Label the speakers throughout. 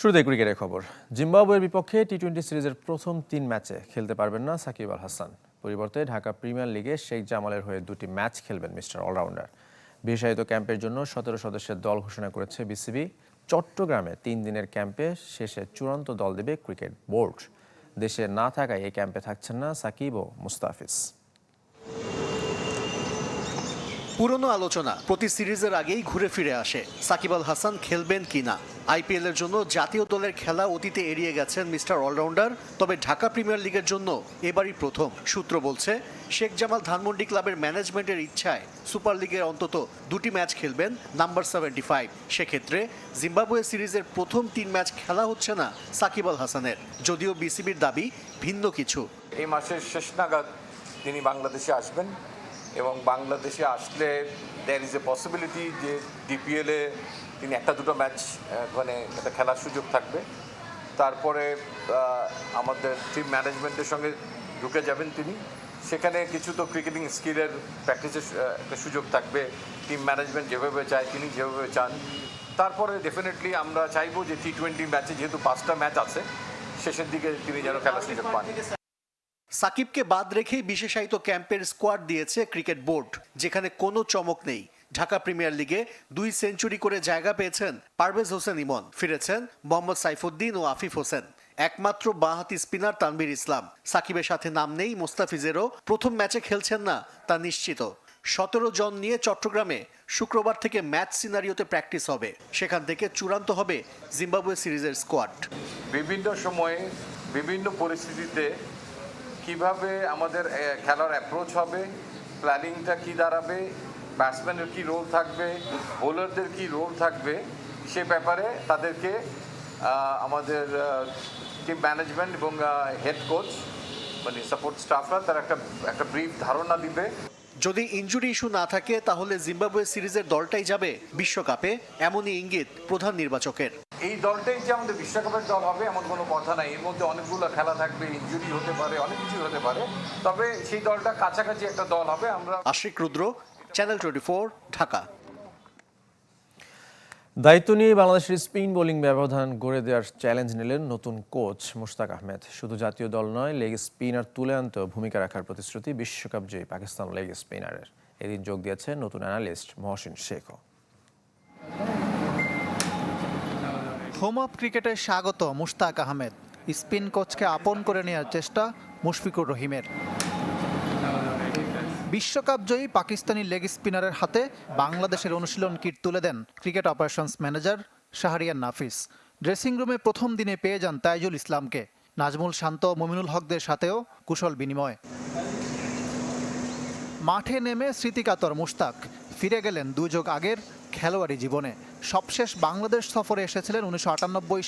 Speaker 1: শুরুতে ক্রিকেটের খবর। জিম্বাবুয়ের বিপক্ষে টি টোয়েন্টি সিরিজের প্রথম তিন ম্যাচে খেলতে পারবেন না সাকিব আল হাসান। পরিবর্তে ঢাকা প্রিমিয়ার লিগে শেখ জামালের হয়ে দুটি ম্যাচ খেলবেন মিস্টার অলরাউন্ডার। বিশেষায়িত ক্যাম্পের জন্য সতেরো সদস্যের দল ঘোষণা করেছে বিসিবি। চট্টগ্রামে তিন দিনের ক্যাম্পে শেষে চূড়ান্ত দল দেবে ক্রিকেট বোর্ড। দেশে না থাকায় এই ক্যাম্পে থাকছেন না সাকিব ও মুস্তাফিজ।
Speaker 2: পুরনো আলোচনা প্রতি সিরিজের আগেই ঘুরে ফিরে আসে। সাকিব আল হাসান খেলবেন কিনা? আইপিএল এর জন্য জাতীয় দলের খেলা অতীতে এড়িয়ে গেছেন মিস্টার অলরাউন্ডার, তবে ঢাকা প্রিমিয়ার লিগের জন্য এবারই প্রথম, সূত্র বলছে। শেখ জামাল ধানমন্ডি ক্লাবের ম্যানেজমেন্টের ইচ্ছায় সুপার লিগের অন্তত দুটি ম্যাচ খেলবেন, নাম্বার সেভেন্টি ফাইভ। সেক্ষেত্রে জিম্বাবুয়ে সিরিজের প্রথম তিন ম্যাচ খেলা হচ্ছে না সাকিব আল হাসানের। যদিও বিসিবির দাবি ভিন্ন কিছু।
Speaker 3: এই মাসের শেষ নাগাদ তিনি বাংলাদেশে আসবেন। এবং বাংলাদেশে আসলে দ্যার ইজ এ পসিবিলিটি যে ডিপিএলে তিনি একটা দুটো ম্যাচ মানে একটা খেলার সুযোগ থাকবে। তারপরে আমাদের টিম ম্যানেজমেন্টের সঙ্গে ঢুকে যাবেন তিনি। সেখানে কিছু তো ক্রিকেটিং স্কিলের প্র্যাকটিসের একটা সুযোগ থাকবে। টিম ম্যানেজমেন্ট যেভাবে চায় তিনি যেভাবে চান। তারপরে ডেফিনেটলি আমরা চাইব যে টি টোয়েন্টি ম্যাচে যেহেতু পাঁচটা ম্যাচ আছে, শেষের দিকে তিনি যেন খেলার সুযোগ পান।
Speaker 2: সাকিবকে বাদ রেখেই বিশেষায়িত ক্যাম্পের স্কোয়াড দিয়েছে ক্রিকেট বোর্ড, যেখানে কোনো চমক নেই। ঢাকা প্রিমিয়ার লিগে দুই সেঞ্চুরি করে জায়গা পেয়েছেন পারভেজ হোসেন ইমন, ফিরেছেন মোহাম্মদ সাইফুদ্দিন ও আফিফ হোসেন। একমাত্র বাঁহাতি স্পিনার তানভীর ইসলাম। সাকিবের সাথে নাম নেই মোস্তাফিজেরও, প্রথম ম্যাচে খেলছেন না, তা নিশ্চিত। সতেরো জন নিয়ে চট্টগ্রামে শুক্রবার থেকে ম্যাচ সিনারিওতে প্র্যাকটিস হবে। সেখান থেকে চূড়ান্ত হবে জিম্বাবুয়ে সিরিজের স্কোয়াড।
Speaker 3: বিভিন্ন সময়ে বিভিন্ন পরিস্থিতিতে কীভাবে আমাদের খেলার অ্যাপ্রোচ হবে প্ল্যানিংটা কি দাঁড়াবে ব্যাটসম্যানের কি রোল থাকবে বোলারদের কি রোল থাকবে, সে ব্যাপারে তাদেরকে আমাদের টিম ম্যানেজমেন্ট এবং হেড কোচ মানে সাপোর্ট স্টাফরা তার একটা একটা ব্রিফ ধারণা দিবে।
Speaker 2: যদি ইঞ্জুরি ইস্যু না থাকে তাহলে জিম্বাবুয়ে সিরিজের দলটাই যাবে বিশ্বকাপে এমনই ইঙ্গিত প্রধান নির্বাচকের।
Speaker 3: এই দলটাই যে আমাদের বিশ্বকাপের দল হবে এমন কোনো কথা নাই। এর মধ্যে অনেকগুলো খেলা থাকবে ইঞ্জুরি হতে পারে অনেক কিছু হতে পারে। তবে সেই দলটা কাছাকাছি একটা দল হবে আমরা
Speaker 2: আশিক রুদ্র চ্যানেল টোয়েন্টি ঢাকা।
Speaker 1: দায়িত্ব নিয়ে বাংলাদেশের স্পিন বোলিং ব্যবধান গড়ে দেওয়ার চ্যালেঞ্জ নিলেন নতুন কোচ মুশতাক আহমেদ। শুধু জাতীয় দল নয়, লেগ স্পিনার তুলে আনতেও ভূমিকা রাখার প্রতিশ্রুতি বিশ্বকাপ জয়ী পাকিস্তান লেগ স্পিনারের। এদিন যোগ দিয়েছে নতুন অ্যানালিস্ট মহসিন শেখও।
Speaker 4: হোম অফ ক্রিকেটে স্বাগত মুশতাক আহমেদ। স্পিন কোচকে আপন করে নেওয়ার চেষ্টা মুশফিকুর রহিমের। বিশ্বকাপ জয়ী পাকিস্তানি লেগ স্পিনারের হাতে বাংলাদেশের অনুশীলন কিট তুলে দেন cricket operations manager Shahriar Nafees. Dressing রুমে প্রথম দিনে পেয়ে যান তাইজুল ইসলামকে। নাজমুল শান্ত মমিনুল হকদের সাথেও কুশল বিনিময়। মাঠে নেমে স্মৃতিকাতর মুশতাক। ফিরে গেলেন দুই যুগ আগের খেলোয়াড়ি জীবনে। সবশেষ বাংলাদেশ সফরে এসেছিলেন উনিশশো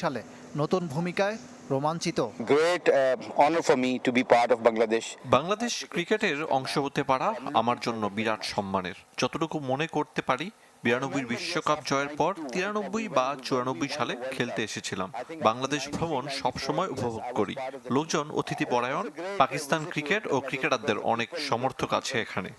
Speaker 4: সালে। নতুন ভূমিকায় রোমাঞ্চিত।
Speaker 5: Uh, honor for me to be part of Bangladesh.
Speaker 6: Bangladesh ক্রিকেটের অংশ হতে পারা আমার জন্য বিরাট সম্মানের। যতটুকু মনে করতে পারি বিরানব্বই বিশ্বকাপ জয়ের পর তিরানব্বই বা চুরানব্বই সালে খেলতে এসেছিলাম। বাংলাদেশ ভ্রমণ সবসময় উপভোগ করি। লোকজন অতিথি পরায়ণ পাকিস্তান ক্রিকেট ও ক্রিকেটারদের অনেক সমর্থক আছে এখানে।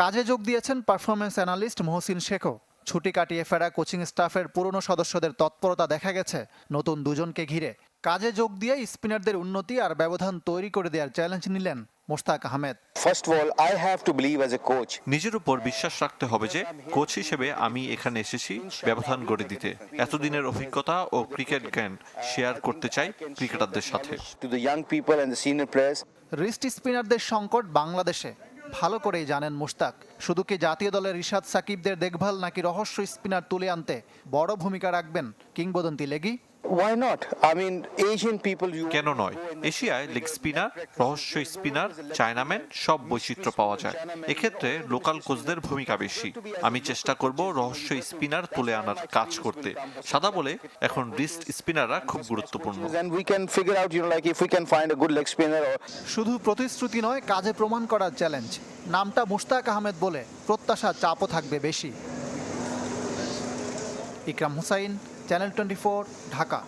Speaker 4: কাজে যোগ দিয়েছেন পারফরমেন্স অ্যানালিস্ট মহসিন শেখও। ছুটি কাটিয়ে ফেরা কোচিং স্টাফের পুরনো সদস্যদের তৎপরতা দেখা গেছে নতুন দুজনকে ঘিরে। কাজে যোগ দিয়ে স্পিনারদের উন্নতি আর ব্যবধান তৈরি করে দেওয়ার চ্যালেঞ্জ নিলেন Mostaq Ahmed.
Speaker 5: First of all, I have to believe as a coach.
Speaker 6: নিজের উপর বিশ্বাস রাখতে হবে যে কোচ হিসেবে আমি এখানে এসেছি ব্যবধান গড়ে দিতে। এতদিনের অভিজ্ঞতা ও ক্রিকেট জ্ঞান শেয়ার করতে চাই ক্রিকেটারদের সাথে।
Speaker 5: To the young people and the senior players.
Speaker 4: Wrist স্পিনারদের সংকট বাংলাদেশে। ভালো করেই জানেন মুশতাক। শুধু কি জাতীয় দলের রিশাদ সাকিবদের দেখভাল নাকি রহস্য স্পিনার তুলে আনতে বড় ভূমিকা রাখবেন কিংবদন্তি লেগি?
Speaker 5: Why not? I mean, Asian people you
Speaker 6: কেন নয়? এশিয়ায় লেগ স্পিনার রহস্য স্পিনার চায়নাম্যান সব বৈচিত্র্য পাওয়া যায়। এক্ষেত্রে লোকাল কোচদের ভূমিকা বেশি। আমি চেষ্টা করব রহস্য স্পিনার তুলে আনার কাজ করতে। সাদা বলে এখন রিস্ট স্পিনাররা খুব গুরুত্বপূর্ণ।
Speaker 5: and we can figure out, you know, like if we can find a good leg spinner or
Speaker 4: শুধু প্রতিশ্রুতি নয় কাজে প্রমাণ করার চ্যালেঞ্জ নামটা মুশতাক আহমেদ বলে প্রত্যাশা চাপও থাকবে বেশি। ইকরাম হুসাইন চ্যানেল টোয়েন্টি ঢাকা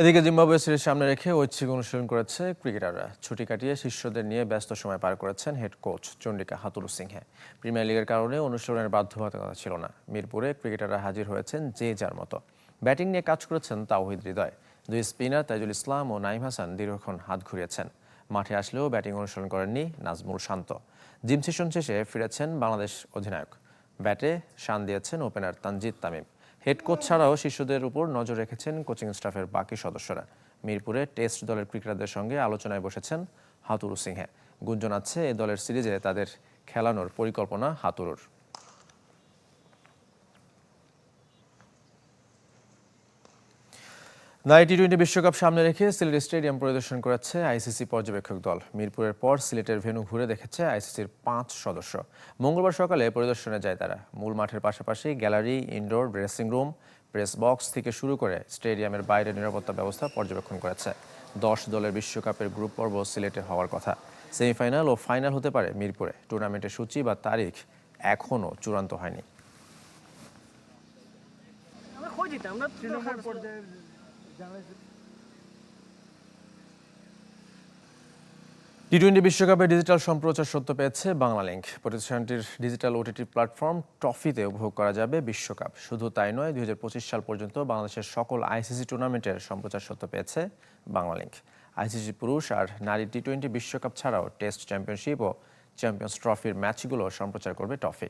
Speaker 1: এদিকে জিম্বাবুয়ে সিরিজ সামনে রেখে ঐচ্ছিক অনুশীলন করেছে ক্রিকেটাররা। ছুটি কাটিয়ে শিষ্যদের নিয়ে ব্যস্ত সময় পার করেছেন head coach Chandika Hathurusinghe. Premier লিগের কারণে অনুশীলনের বাধ্যবাধকতা ছিল না। মিরপুরে ক্রিকেটাররা হাজির হয়েছেন যে যার মতো। ব্যাটিং নিয়ে কাজ করেছেন তাওহিদ হৃদয়। দুই স্পিনার তাইজুল ইসলাম ও নাইম হাসান দীর্ঘক্ষণ হাত ঘুরিয়েছেন। মাঠে আসলেও ব্যাটিং অনুসরণ করেননি নাজমুল শান্ত। জিম সেশন শেষে ফিরেছেন বাংলাদেশ অধিনায়ক। ব্যাটে শান দিয়েছেন opener Tanzid Tamim. Head coach ছাড়াও শিশুদের উপর নজর রেখেছেন কোচিং স্টাফের বাকি সদস্যরা। মিরপুরে টেস্ট দলের ক্রিকেটারদের সঙ্গে আলোচনায় বসেছেন হাতুরু সিংহে। গুঞ্জন আছে এ দলের সিরিজে তাদের খেলানোর পরিকল্পনা হাতুরুর। নাইট টি টোয়েন্টি বিশ্বকাপ সামনে রেখে সিলেট স্টেডিয়াম পরিদর্শন করেছে আইসিসি পর্যবেক্ষক দল। মিরপুরের পর সিলেটের ভেন্যু ঘুরে দেখেছে আইসিসির পাঁচ সদস্য। মঙ্গলবার সকালে পরিদর্শনে যায় তারা। মূল মাঠের পাশাপাশি gallery, indoor, dressing room, press box থেকে শুরু করে স্টেডিয়ামের বাইরে নিরাপত্তা ব্যবস্থা পর্যবেক্ষণ করেছে। দশ দলের বিশ্বকাপের গ্রুপ পর্ব সিলেটে হওয়ার কথা। সেমিফাইনাল ও ফাইনাল হতে পারে মিরপুরে। টুর্নামেন্টের সূচি বা তারিখ এখনও চূড়ান্ত হয়নি। টি টোয়েন্টি বিশ্বকাপে ডিজিটাল সম্প্রচার সত্য পেয়েছে বাংলালিংক। প্রতিষ্ঠানটির ডিজিটাল ওটিটি প্ল্যাটফর্ম ট্রফিতে উপভোগ করা যাবে বিশ্বকাপ। শুধু তাই নয়, দুই সাল পর্যন্ত বাংলাদেশের সকল আইসিসি টুর্নামেন্টের সম্প্রচার সত্য পেয়েছে বাংলালিংক। আইসিসি পুরুষ আর নারী টি টোয়েন্টি বিশ্বকাপ ছাড়াও টেস্ট চ্যাম্পিয়নশিপ ও চ্যাম্পিয়ন্স ট্রফির ম্যাচগুলো সম্প্রচার করবে টফি।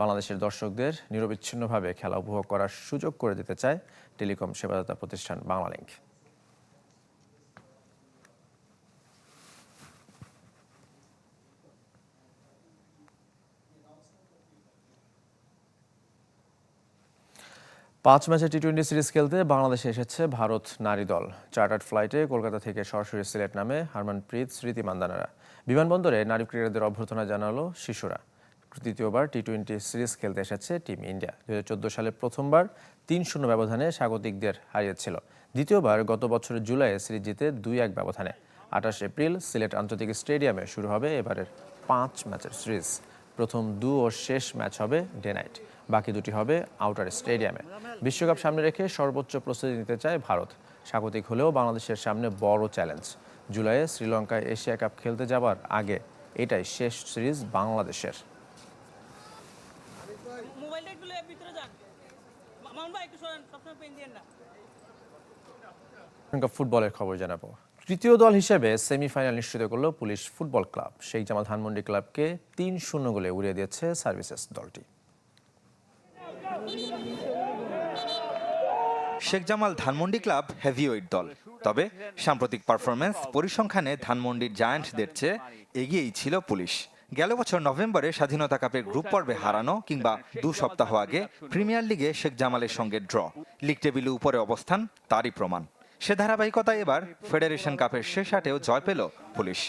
Speaker 1: বাংলাদেশের দর্শকদের নিরবিচ্ছিন্নভাবে খেলা উপভোগ করার সুযোগ করে দিতে চায় টেলিকম সেবাদাতা প্রতিষ্ঠান বাংলালিংক। পাঁচ ম্যাচে টি টোয়েন্টি সিরিজ খেলতে বাংলাদেশে এসেছে ভারত নারী দল। চার্টার্ড ফ্লাইটে কলকাতা থেকে সরাসরি সিলেট নামে হারমানপ্রীত, স্মৃতি মান্দানারা। বিমানবন্দরে নারী ক্রীড়াদের অভ্যর্থনা জানালো শিশুরা। তৃতীয়বার টি টোয়েন্টি সিরিজ খেলতে এসেছে টিম ইন্ডিয়া দু হাজার চোদ্দ সালে প্রথমবার তিন শূন্য ব্যবধানে স্বাগতিকদের হারিয়েছিল। দ্বিতীয়বার গত বছরের জুলাইয়ে সিরিজ জিতে দুই এক ব্যবধানে। আঠাশ এপ্রিল সিলেট আন্তর্জাতিক স্টেডিয়ামে শুরু হবে এবারের পাঁচ ম্যাচের সিরিজ। প্রথম দু ও শেষ ম্যাচ হবে ডে নাইট। বাকি দুটি হবে আউটার স্টেডিয়ামে। বিশ্বকাপ সামনে রেখে সর্বোচ্চ প্রস্তুতি নিতে চায় ভারত। স্বাগতিক হলেও বাংলাদেশের সামনে বড় চ্যালেঞ্জ। জুলাইয়ে শ্রীলঙ্কায় এশিয়া কাপ খেলতে যাবার আগে এটাই শেষ সিরিজ বাংলাদেশের।
Speaker 7: লয়ে ভিতরে যান। মামুন ভাই একটু সরেন সবসময় পেন দিয়েন না।
Speaker 1: এখনকার ফুটবলের খবর জানাব। তৃতীয় দল হিসেবে সেমিফাইনাল নিশ্চিত করল police football club. Sheikh Jamal Dhanmondi ক্লাবকে তিন শূন্য গোলে উড়িয়ে দিয়েছে সার্ভিসেস দলটি।
Speaker 8: শেখ জামাল ধানমন্ডি ক্লাব হেভিওয়েট দল। তবে সাম্প্রতিক পারফরমেন্স পরিসংখ্যানে ধানমন্ডির জায়ান্টদের চেয়ে এগিয়েই ছিল পুলিশ। গেল বছর নভেম্বরে স্বাধীনতা কাপের গ্রুপ পর্বে হারানো কিংবা দু সপ্তাহ আগে প্রিমিয়ার লিগে শেখ জামালের সঙ্গে ড্র। লিগ টেবিলে উপরে অবস্থান, তারই প্রমাণ। সে ধারাবাহিকতায় এবার ফেডারেশন কাপের শেষ আটেও জয় পেল পুলিশ।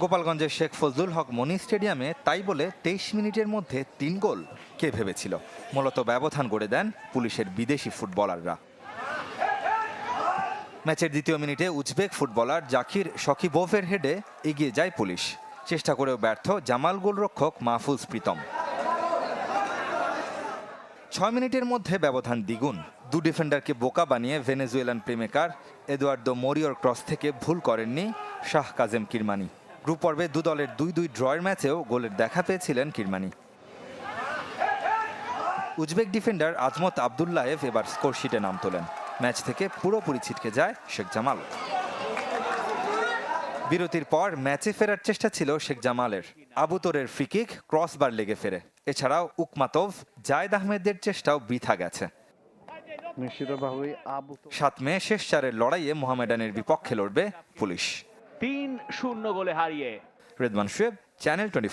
Speaker 8: গোপালগঞ্জের শেখ ফজলুল হক মনি স্টেডিয়ামে তাই বলে তেইশ মিনিটের মধ্যে তিন গোল, কে ভেবেছিল? মূলত ব্যবধান গড়ে দেন পুলিশের বিদেশি ফুটবলাররা। ম্যাচের দ্বিতীয় মিনিটে উজবেক ফুটবলার জাকির শকিবোভের হেডে এগিয়ে যায় পুলিশ। চেষ্টা করেও ব্যর্থ জামাল গোলরক্ষক মাহফুজ প্রীতম। ছয় মিনিটের মধ্যে ব্যবধান দ্বিগুণ। দু ডিফেন্ডারকে বোকা বানিয়ে ভেনেজুয়েলান প্রেমেকার এদুয়ার্দো মোরিওর ক্রস থেকে ভুল করেননি শাহ কাজেম কিরমানি। গ্রুপ পর্বে দু দলের দুই দুই ড্রয়ের ম্যাচেও গোলের দেখা পেয়েছিলেন Kirmani. Uzbek defender Azmat Abdullaev এবার স্কোরশিটে নাম তোলেন। ম্যাচ থেকে পুরোপুরি ছিটকে যায় শেখ জামাল। বিরতির পর ম্যাচে ফেরার চেষ্টা ছিল শেখ জামালের। আবুতরের ফ্রিকিক ক্রসবার লেগে ফেরে। এছাড়াও উকমাতভ জায়দ আহমেদের চেষ্টাও বৃথা গেছে। সাত মে শেষ চারের লড়াইয়ে মোহামেডানের বিপক্ষে লড়বে পুলিশ।
Speaker 9: তিন শূন্য গোলে হারিয়ে।
Speaker 8: রেদমান শুয়েব চ্যানেল টোয়েন্টি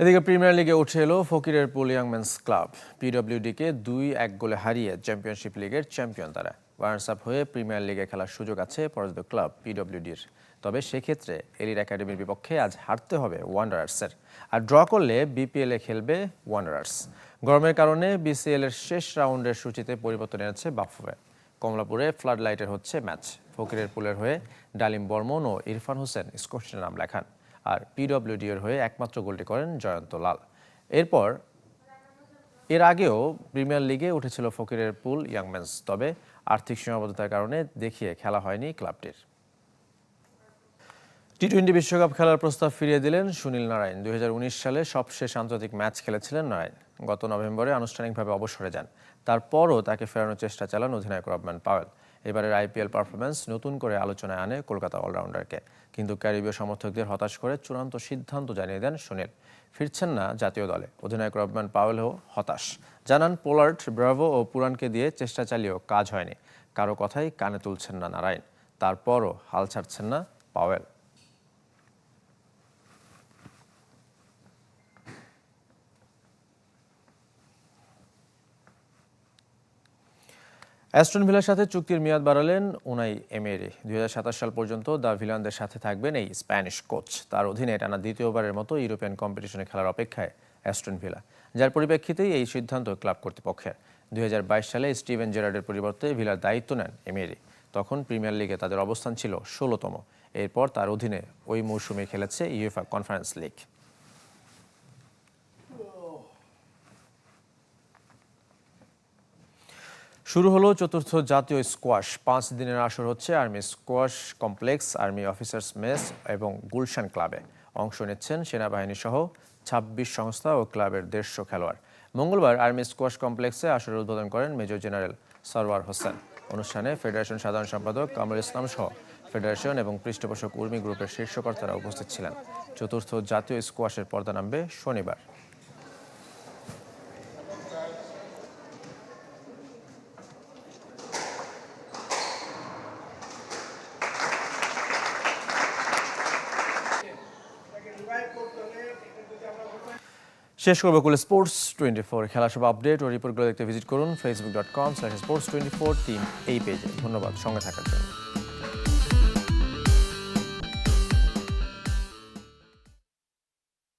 Speaker 1: এদিকে প্রিমিয়ার লিগে উঠে এলো ফকিরের পুল ইয়াংম্যানস ক্লাব। পিডব্লিউডিকে দুই এক গোলে হারিয়ে চ্যাম্পিয়নশিপ লিগের চ্যাম্পিয়ন তারা। রানার্স আপ হয়ে প্রিমিয়ার লিগে খেলার সুযোগ আছে পরাজিত ক্লাব পিডব্লিউডির। তবে সেক্ষেত্রে এলির একাডেমির বিপক্ষে আজ হারতে হবে ওয়ান্ডারার্সের আর ড্র করলে বিপিএলে খেলবে ওয়ান্ডারার্স গরমের কারণে বিসিএল এর শেষ রাউন্ডের সূচিতে পরিবর্তন এনেছে বাফুয়ে কমলাপুরে ফ্লাড লাইটের হচ্ছে ম্যাচ ফকিরের পুলের হয়ে ডালিম বর্মন ও ইরফান হোসেন স্কোরশিটের নাম লেখান। আর পিডব্লিউডি এর হয়ে একমাত্র গোলটি করেন জয়ন্ত লাল। এরপর এর আগেও প্রিমিয়ার লিগে উঠেছিল ফকিরের পুল ইয়াংম্যানস তবে আর্থিক সীমাবদ্ধতার কারণে দেখিয়ে খেলা হয়নি ক্লাবটির। টি টোয়েন্টি বিশ্বকাপ খেলার প্রস্তাব ফিরিয়ে দিলেন সুনীল নারায়ণ। দুই হাজার উনিশ সালে সবশেষ আন্তর্জাতিক ম্যাচ খেলেছিলেন নারায়ণ। গত নভেম্বরে আনুষ্ঠানিকভাবে অবসরে যান। তারপরও তাকে ফেরানোর চেষ্টা চালান অধিনায়ক রবম্যান পাওয়েল। এবারের আইপিএল পারফরমেন্স নতুন করে আলোচনায় আনে কলকাতা অলরাউন্ডারকে। কিন্তু ক্যারিবীয় সমর্থকদের হতাশ করে চূড়ান্ত সিদ্ধান্ত জানিয়ে দেন সুনীল। ফিরছেন না জাতীয় দলে। অধিনায়ক রবম্যান পাওয়েলও হতাশ। জানান পোলার্ট ব্রাভো ও পুরানকে দিয়ে চেষ্টা চালিয়েও কাজ হয়নি। কারও কথাই কানে তুলছেন না নারায়ণ। তারপরও হাল ছাড়ছেন না পাওয়েল। অ্যাস্টন ভিলার সাথে চুক্তির মেয়াদ বাড়ালেন উনাই এমেরি। দু হাজার সাতাশ সাল পর্যন্ত দ্য ভিলানদের সাথে থাকবেন এই স্প্যানিশ কোচ। তার অধীনে টানা দ্বিতীয়বারের মতো ইউরোপিয়ান কম্পিটিশনে খেলার অপেক্ষায় অ্যাস্টন ভিলা। যার পরিপ্রেক্ষিতেই এই সিদ্ধান্ত ক্লাব কর্তৃপক্ষের। দুই হাজার বাইশ সালে স্টিভেন জেরার্ডের পরিবর্তে ভিলার দায়িত্ব নেন এমেরি। তখন প্রিমিয়ার লিগে তাদের অবস্থান ছিল ষোলোতম। এরপর তার অধীনে ওই মৌসুমে খেলেছে ইউএফা কনফারেন্স লিগ। শুরু হলো চতুর্থ জাতীয় স্কোয়াশ পাঁচ দিনের আসর হচ্ছে army squash complex army officers mess এবং গুলশান ক্লাবে অংশ নিচ্ছেন সেনাবাহিনী সহ ছাব্বিশ সংস্থা ও ক্লাবের দেড়শো খেলোয়াড়। মঙ্গলবার আর্মি স্কোয়াশ কমপ্লেক্সে আসরের উদ্বোধন করেন মেজর জেনারেল সরওয়ার হোসেন। অনুষ্ঠানে ফেডারেশন সাধারণ সম্পাদক কামরুল ইসলাম সহ ফেডারেশন এবং পৃষ্ঠপোষক উর্মি গ্রুপের শীর্ষকর্তারা উপস্থিত ছিলেন। চতুর্থ জাতীয় স্কোয়াশের পর্দা নামবে শনিবার। শেষ করব কুল স্পোর্টস টোয়েন্টি ফোর খেলা সব আপডেট ও রিপোর্টগুলো দেখতে ভিজিট করুন Facebook dot com sports twenty four team এই পেজে ধন্যবাদ, সঙ্গে থাকার জন্য।